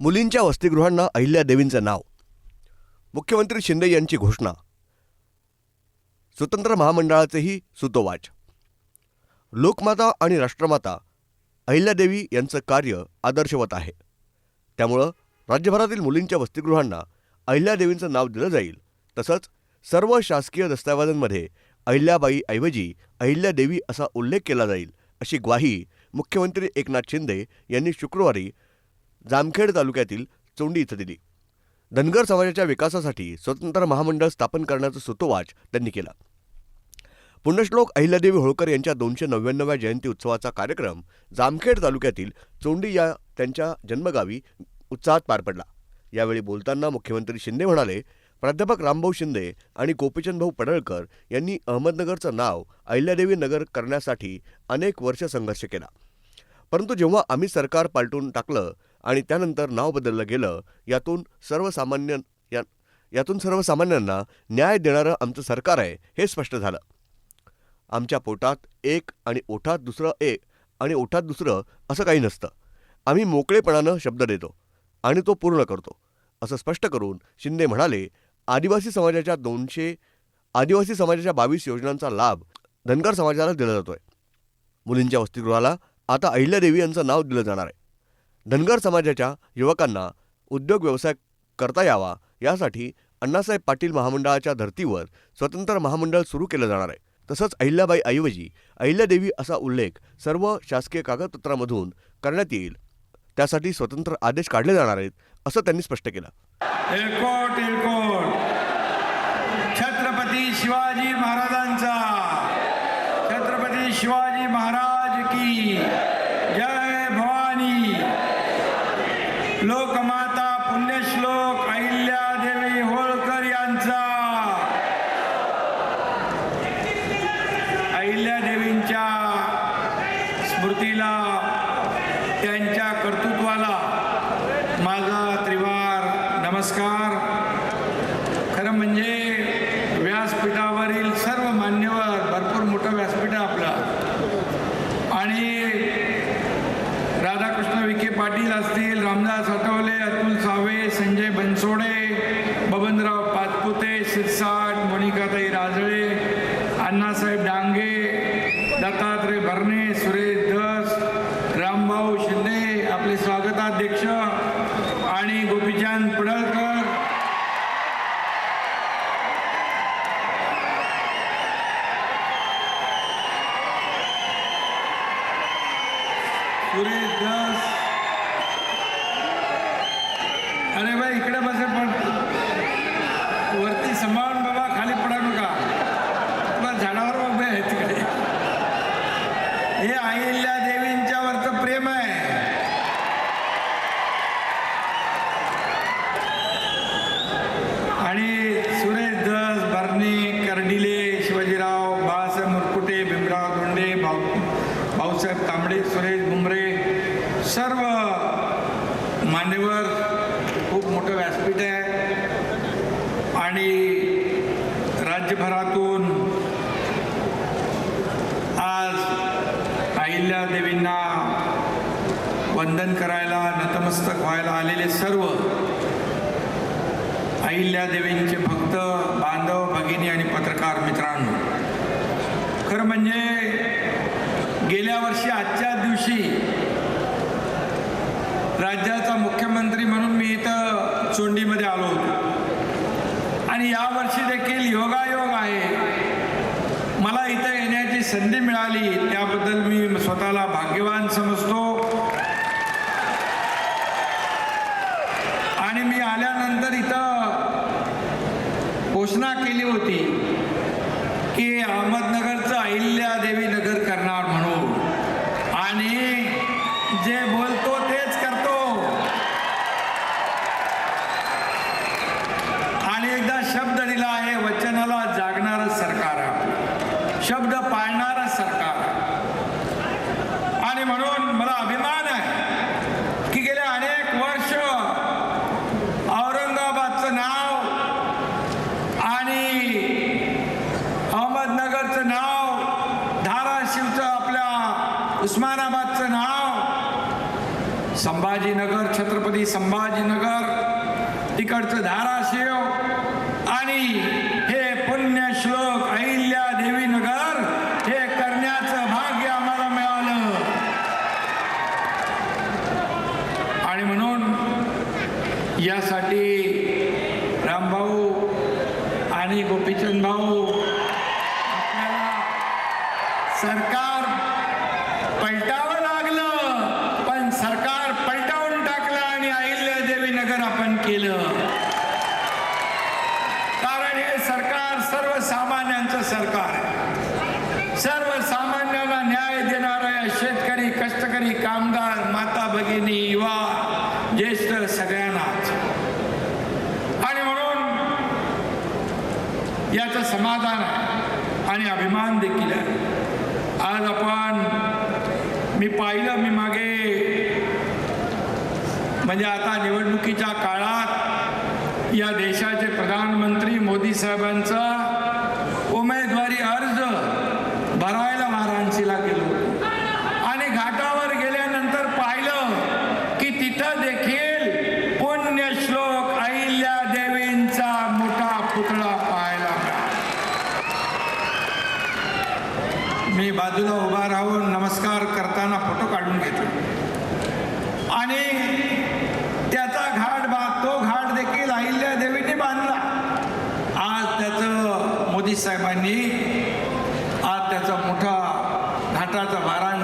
मुलींच्या वसतिगृहांना अहिल्या देवींचं नाव. मुख्यमंत्री शिंदे यांची घोषणा. स्वतंत्र महामंडळाचेही सुतोवाच. लोकमाता आणि राष्ट्रमाता अहिल्यादेवी यांचं कार्य आदर्शवत आहे. त्यामुळं राज्यभरातील मुलींच्या वसतिगृहांना अहिल्यादेवींचं नाव दिलं जाईल. तसंच सर्व शासकीय दस्तावेजांमध्ये अहिल्याबाई ऐवजी अहिल्यादेवी असा उल्लेख केला जाईल अशी ग्वाही मुख्यमंत्री एकनाथ शिंदे यांनी शुक्रवारी जामखेड तालुक्यातील चोंडी इथं दिली. धनगर समाजाच्या विकासासाठी स्वतंत्र महामंडळ स्थापन करण्याचं सुतोवाच त्यांनी केला. पुण्यश्लोक अहिल्यादेवी होळकर यांच्या दोनशे नव्याण्णव्या जयंती उत्सवाचा कार्यक्रम जामखेड तालुक्यातील चोंडी या त्यांच्या जन्मगावी उत्साहात पार पडला. यावेळी बोलताना मुख्यमंत्री शिंदे म्हणाले प्राध्यापक रामभाऊ शिंदे आणि गोपीचंद भाऊ पडळकर यांनी अहमदनगरचं नाव अहिल्यादेवी नगर करण्यासाठी अनेक वर्ष संघर्ष केला. परंतु जेव्हा आम्ही सरकार पालटून टाकलं आणि त्यानंतर नाव बदललं गेलं. यातून सर्वसामान्य या यातून सर्वसामान्यांना न्याय देणारं आमचं सरकार आहे हे स्पष्ट झालं. आमच्या पोटात एक आणि ओठात दुसरं एक आणि ओठात दुसरं असं काही नसतं. आम्ही मोकळेपणानं शब्द देतो आणि तो पूर्ण करतो. असं स्पष्ट करून शिंदे म्हणाले आदिवासी समाजाच्या दोनशे आदिवासी समाजाच्या बावीस योजनांचा लाभ धनगर समाजाला दिला जातोय. मुलींच्या वसतिगृहाला आता अहिल्यादेवी यांचं नाव दिलं जाणार आहे. धनगर समाजाच्या युवकांना उद्योग व्यवसाय करता यावा यासाठी अण्णासाहेब पाटील महामंडळाच्या धर्तीवर स्वतंत्र महामंडळ सुरू केलं जाणार आहे. तसंच अहिल्याबाई ऐवजी अहिल्यादेवी असा उल्लेख सर्व शासकीय कागदपत्रामधून करण्यात येईल. त्यासाठी स्वतंत्र आदेश काढले जाणार आहेत असं त्यांनी स्पष्ट केलं छत्रपती शिवाजी महाराज की जय भवानी लोकमाता पुण्यश्लोक अहिल्यादेवी होळकर यांचा अहिल्यादेवींच्या स्मृतीला त्यांच्या कर्तृत्वाला माझा त्रिवार नमस्कार. खरं म्हणजे व्यासपीठावरील सर्व मान्यवर भरपूर मोठं व्यासपीठ आहे आपलं. आणि राधाकृष्ण विखे पाटील असतील रामदास आठवले अतुल सावे संजय बनसोडे बबनराव पाचपुते शिरसाट मोनिकाताई राजळे अण्णासाहेब डांगे दत्तात्रय भरणे सुरेश धस रामभाऊ शिंदे आपले स्वागताध्यक्ष आणि गोपीचंद पडळकर सुरेश धस अरे बाई इकडे बसे पण वरती सांभाळून बाबा खाली पडा नका तुला झाडावर उभे आहे तिकडे हे अहिल्या देवींच्या वरचं प्रेम आहे आणि सुरेश धस भरणे कर्डिले शिवाजीराव बाळासाहेब मुरकुटे भीमराव धोंडे भाऊ भाऊसाहेब तांबडे सुरेश बुमरे सर्व मान्यवर खूप मोठं व्यासपीठ आहे आणि राज्यभरातून आज अहिल्या देवींना वंदन करायला नतमस्तक व्हायला आलेले सर्व अहिल्या देवींचे भक्त बांधव भगिनी आणि पत्रकार मित्रांनो खरं म्हणजे गेल्या वर्षी आजच्या दिवशी राज्याचा मुख्यमंत्री म्हणून मी इथं चोंडीमध्ये आलो होतो. आणि यावर्षी देखील योगायोग आहे. मला इथं येण्याची संधी मिळाली. त्याबद्दल मी स्वतःला भाग्यवान समजतो. संभाजीनगर छत्रपती संभाजीनगर तिकडचं धाराशिव आणि स्थापन केलं. कारण हे सरकार सर्वसामान्यांचं सरकार आहे. सर्वसामान्यांना न्याय देणाऱ्या शेतकरी कष्टकरी कामगार माता भगिनी युवा ज्येष्ठ सगळ्यांनाच. आणि म्हणून याचं समाधान आहे आणि अभिमान देखील आहे. आज आपण म्हणजे आता निवडणुकीच्या काळात या देशाचे प्रधानमंत्री मोदी साहेबांचं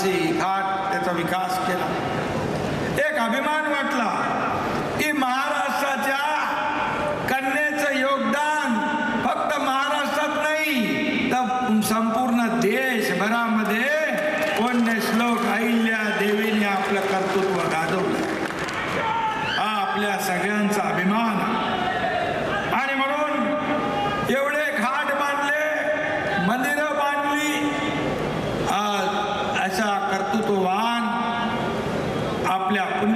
Pat, Tetra Vikas,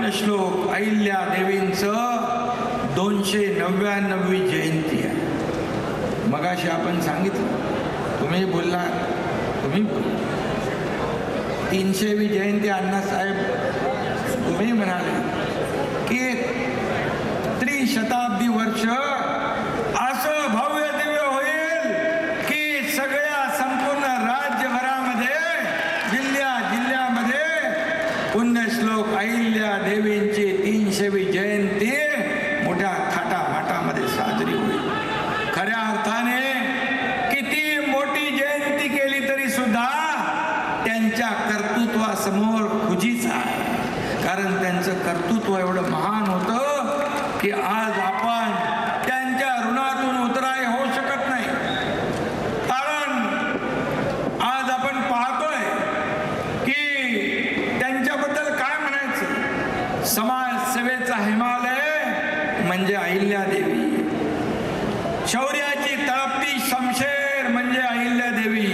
पुण्यश्लोक अहिल्या देवींचं दोनशे नव्याण्णवी जयंती आहे. मगाशी आपण सांगितलं तुम्ही बोलला तुम्ही तीनशेवी जयंती अण्णासाहेब तुम्ही म्हणाले ভেবে ইঞ্চি তিন সেবে अहिल्यादेवी. शौर्याची तळपती शमशेर म्हणजे अहिल्यादेवी.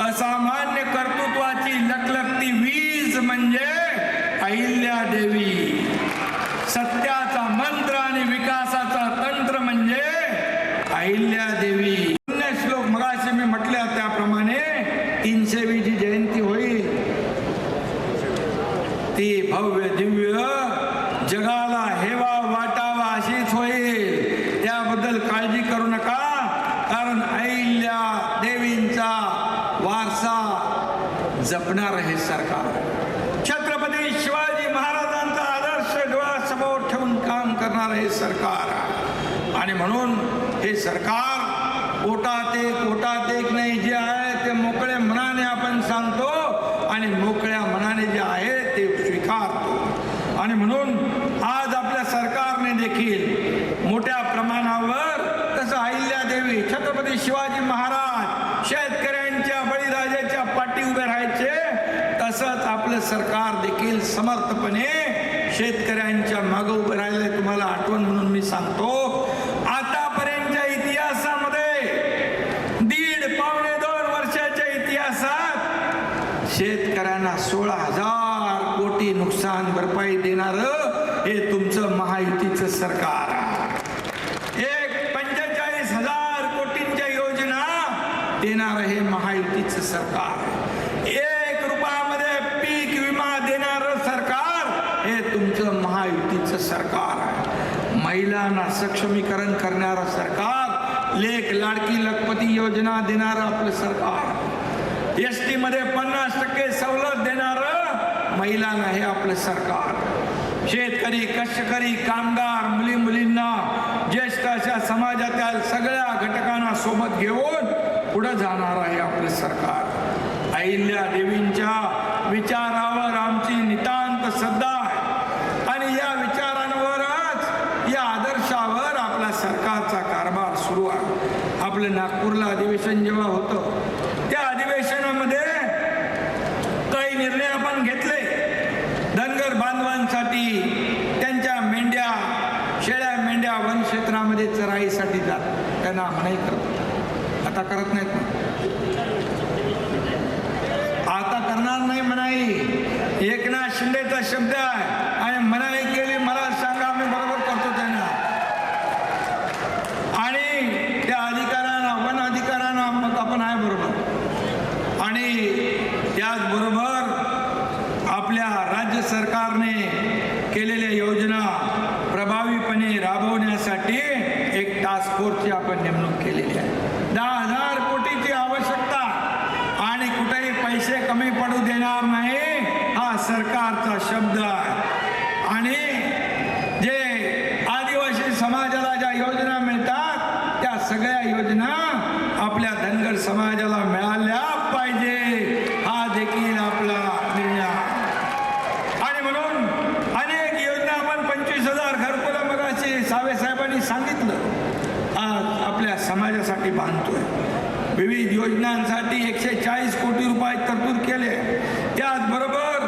असामान्य कर्तृत्वाची लखलखती वीज म्हणजे अहिल्यादेवी. सत्याचा मंत्र आणि विकासाचा तंत्र म्हणजे अहिल्यादेवी. जपणार आहे सरकार. छत्रपती शिवाजी महाराजांचा आदर्श डोळ्यासमोर ठेवून काम करणार आहे सरकार. आणि म्हणून हे सरकार कोटात एक कोटात एक नाही जे आहे सरकार देखील समर्थपणे शेतकऱ्यांच्या मागं उभं राहिले तुम्हाला आठवण म्हणून मी सांगतो. सरकार आहे. महिलांना सक्षमीकरण करणारं सरकार लेख लाडकी लखपती योजना देणारं आपलं सरकार. एस टीमध्ये पन्नास टक्के सवलत देणारं महिलांना हे आपलं सरकार. शेतकरी कष्टकरी कामगार मुली मुलींना ज्येष्ठ अशा समाजातील सगळ्या घटकांना सोबत घेऊन पुढं जाणार आहे आपलं सरकार. अहिल्या देवींच्या विचार आमची नितांत श्रद्धा आहे आणि या विचारांवरच या आदर्शावर आपला सरकारचा कारभार सुरू आहे आपलं नागपूरला अधिवेशन जेव्हा होतं त्या अधिवेशनामध्ये काही निर्णय आपण घेतले. धनगर बांधवांसाठी त्यांच्या मेंढ्या शेळ्या मेंढ्या वन क्षेत्रामध्ये चराईसाठी जात त्यांना मनाई करत आता करत नाहीत ना. आता करणार नाही म्हणाई. एकनाथ शिंदेचा शब्द आहे आणि मनाई केली मला सांगा मी बरोबर करतो त्यांना आणि त्या अधिकाऱ्यांना वन अधिकाऱ्यांना मग आपण आहे बरोबर आणि त्याचबरोबर आपल्या राज्य सरकारने केलेल्या योजना प्रभावीपणे राबवण्यासाठी एक टास्क फोर्सची आपण नेमणूक केलेली आहे दहा हजार कोटीची आवश्यकता आणि कुठेही पैसे कमी पडू देणार नाही हा सरकारचा शब्द आहे आणि जे आदिवासी समाजाला ज्या योजना मिळतात त्या सगळ्या योजना आपल्या धनगर समाजाला मिळाल्या पाहिजे. हा देखील आपला निर्णय आणि म्हणून अनेक योजना आपण पंचवीस हजार घरकुला मगाशी सावेसाहेबांनी सांगितलं. आज आपल्या समाजासाठी बांधतोय. विविध योजनांसाठी एकशे चाळीस कोटी रुपये तरतूद केले. त्याचबरोबर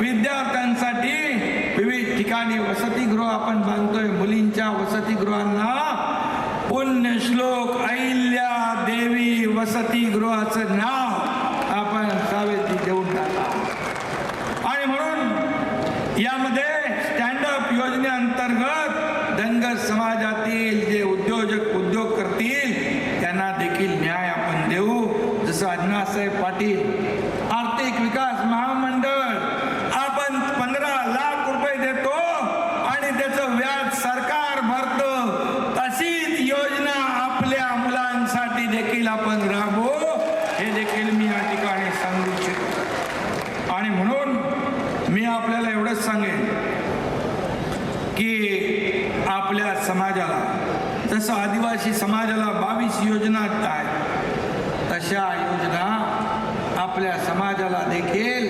विद्यार्थ्यांसाठी विविध ठिकाणी वसतिगृह आपण बांधतोय मुलींच्या वसतिगृहांना पुण्यश्लोक अहिल्या देवी वसतिगृहाचं नाव आपण सावेती देऊन टाका आणि म्हणून यामध्ये स्टँडअप योजनेअंतर्गत धनगर समाजातील जे उद्योजक उद्योग करतील त्यांना देखील न्याय आपण देऊ जसं अण्णासाहेब पाटील आर्थिक विकास महामंडळ आपण पंधरा लाख रुपये देतो आणि त्याचं व्याज सरकार भरतं तशीच योजना आपल्या मुलांसाठी देखील आपण राबवू हे देखील मी या ठिकाणी सांगू इच्छितो आणि म्हणून मी आपल्याला एवढंच सांगेन की आपल्या समाजाला जसं आदिवासी समाजाला बावीस योजना आहेत तशा योजना आपल्या समाजाला देखील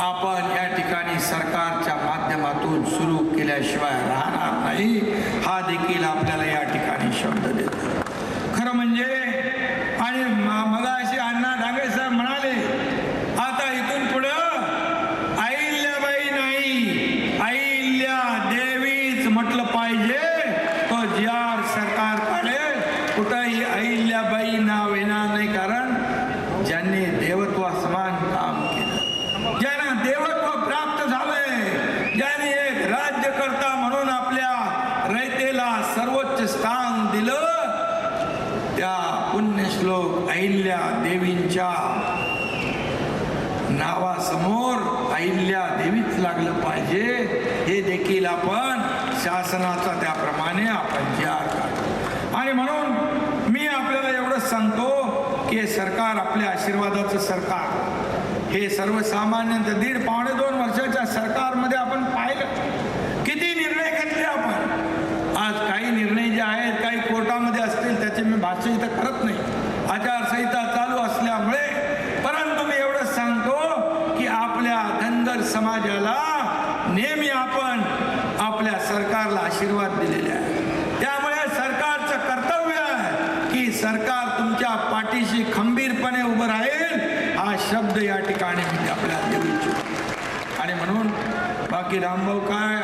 आपण या ठिकाणी सरकारच्या माध्यमातून सुरू केल्याशिवाय राहणार नाही. हा देखील आपल्याला या ठिकाणी शब्द देतो. खरं म्हणजे आणि म- मगाशी अण्णा डांगे साहेब म्हणाले आता इथून पुढं अहिल्याबाई नाही अहिल्या देवीच म्हटलं पाहिजे. तो जी आर सरकार कुठंही अहिल्याबाई नाव येणार नाही कारण ज्यांनी देवत्व समान काम केलं. ज्यांना देवत्व प्राप्त झालंय ज्यांनी एक राज्यकर्ता म्हणून आपल्या रयतेला सर्वोच्च स्थान दिलं त्या पुण्यश्लोक अहिल्या देवींच्या नावासमोर अहिल्या देवीच लागलं पाहिजे. हे देखील आपण शासनाचा त्याप्रमाणे आपण जी काढतो आणि म्हणून मी आपल्याला एवढंच सांगतो की हे सरकार आपल्या आशीर्वादाचं सरकार. हे सर्वसामान्यांचं दीड पावणे दोन वर्षाच्या सरकारमध्ये आपण पाहिलं किती निर्णय घेतले आपण आज काही निर्णय जे आहेत काही कोर्टामध्ये असतील त्याचे मी भाष्य इथं करत नाही आचारसंहिता चालू असल्यामुळे परंतु मी एवढंच सांगतो की आपल्या धनगर समाजाला नेहमी आपण आपल्या सरकारला आशीर्वाद दिलेले आहे त्यामुळे सरकारचं कर्तव्य आहे की सरकार तुमच्या पाठीशी खंबीरपणे उभं राहील हा शब्द या ठिकाणी मी आपल्याला देऊ इच्छितो. आणि म्हणून बाकी रामभाऊ काय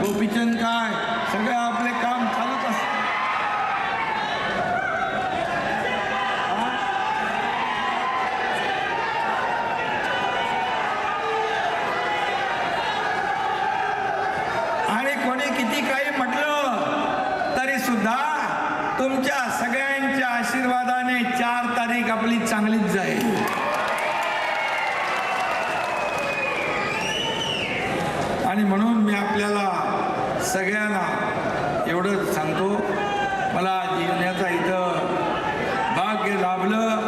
गोपीचंद काय सगळं आपले काम चालत असत आणि कोणी किती काही म्हटलं तरी सुद्धा तुमच्या सगळ्या आशीर्वादाने चार तारीख आपली चांगलीच जाईल. आणि म्हणून मी आपल्याला सगळ्यांना एवढंच सांगतो मला जीवनाचा इथं भाग्य लाभलं.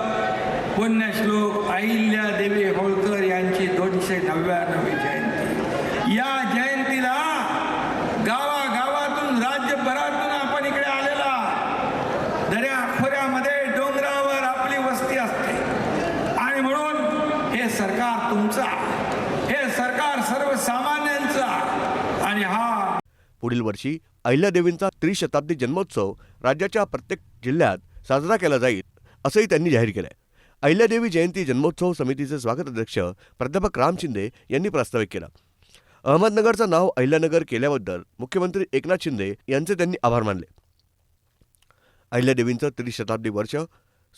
पुण्यश्लोक अहिल्या देवी होळकर यांची दोनशे नव्याण्णवी जयंती या जयंतीला गावागावातून राज्यभरातून आपण इकडे आलेला दर्या खोऱ्यामध्ये डोंगरावर आपली वस्ती असते आणि म्हणून हे सरकार तुमचं आहे. हे सरकार सर्वसामान्यांचं आहे. आणि हा पुढील वर्षी अहिल्यादेवींचा त्रिशताब्दी जन्मोत्सव राज्याच्या प्रत्येक जिल्ह्यात साजरा केला जाईल असंही त्यांनी जाहीर केलंय. अहिल्यादेवी जयंती जन्मोत्सव समितीचे स्वागत अध्यक्ष प्राध्यापक राम शिंदे यांनी प्रस्तावित केला. अहमदनगरचं नाव अहिल्यानगर केल्याबद्दल मुख्यमंत्री एकनाथ शिंदे यांचे त्यांनी आभार मानले. अहिल्यादेवींचं त्रिशताब्दी वर्ष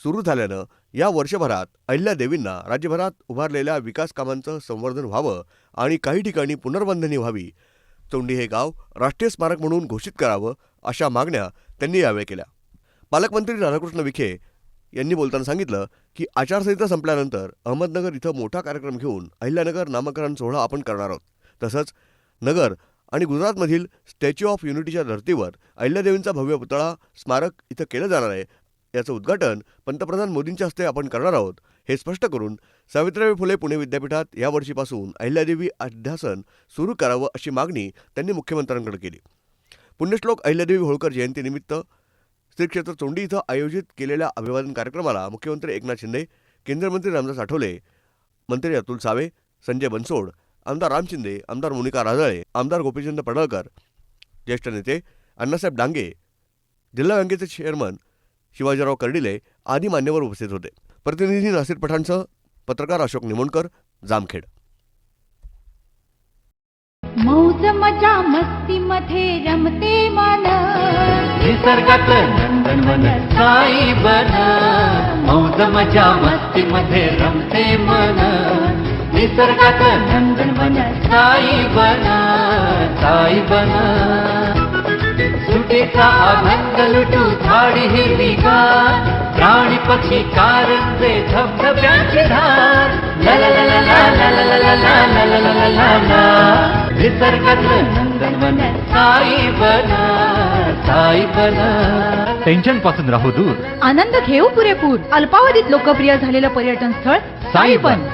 सुरू झाल्यानं या वर्षभरात अहिल्यादेवींना राज्यभरात उभारलेल्या विकास कामांचं संवर्धन व्हावं आणि काही ठिकाणी पुनर्बांधणी व्हावी तोंडी हे गाव राष्ट्रीय स्मारक म्हणून घोषित करावं अशा मागण्या त्यांनी यावेळी केल्या. पालकमंत्री राधाकृष्ण विखे यांनी बोलताना सांगितलं की आचारसंहिता संपल्यानंतर अहमदनगर इथं मोठा कार्यक्रम घेऊन अहिल्यानगर नामकरण सोहळा आपण करणार आहोत. तसंच नगर आणि गुजरातमधील स्टॅच्यू ऑफ युनिटीच्या धर्तीवर अहिल्यादेवींचा भव्य पुतळा स्मारक इथं केलं जाणार आहे. याचं उद्घाटन पंतप्रधान मोदींच्या हस्ते आपण करणार आहोत. हे स्पष्ट करून सावित्रीबाई फुले पुणे विद्यापीठात या वर्षीपासून अहिल्यादेवी अध्यासन सुरू करावं अशी मागणी त्यांनी मुख्यमंत्र्यांकडे केली. पुण्यश्लोक अहिल्यादेवी होळकर जयंतीनिमित्त श्री क्षेत्र चोंडी इथं आयोजित केलेल्या अभिवादन कार्यक्रमाला मुख्यमंत्री एकनाथ शिंदे केंद्रीय मंत्री रामदास आठवले मंत्री अतुल सावे संजय बनसोड आमदार राम शिंदे आमदार मोनिका राजळे आमदार गोपीचंद पडळकर ज्येष्ठ नेते अण्णासाहेब डांगे जिल्हा बँकेचे चेअरमन शिवाजीराव कर्डिले आदी मान्यवर उपस्थित होते. प्रतिनिधी नासिर पठाणसह पत्रकार अशोक निमोणकर जामखेड. मौज मजा मस्ती मध्ये रमते मन. निसर्गात नंदनवन साई बन. मौज मजा मस्ती मध्ये रमते मन. निसर्गात नंदनवन साई बन. साई बन. सुटीचा आनंद लुटू झाडी हिरवी प्राणी पक्षी कारंजे धबधब्याची धार टेन्शनपासून राहू दूर आनंद घेऊ पुरेपूर अल्पावधीत लोकप्रिय झालेलं पर्यटन स्थळ साईबन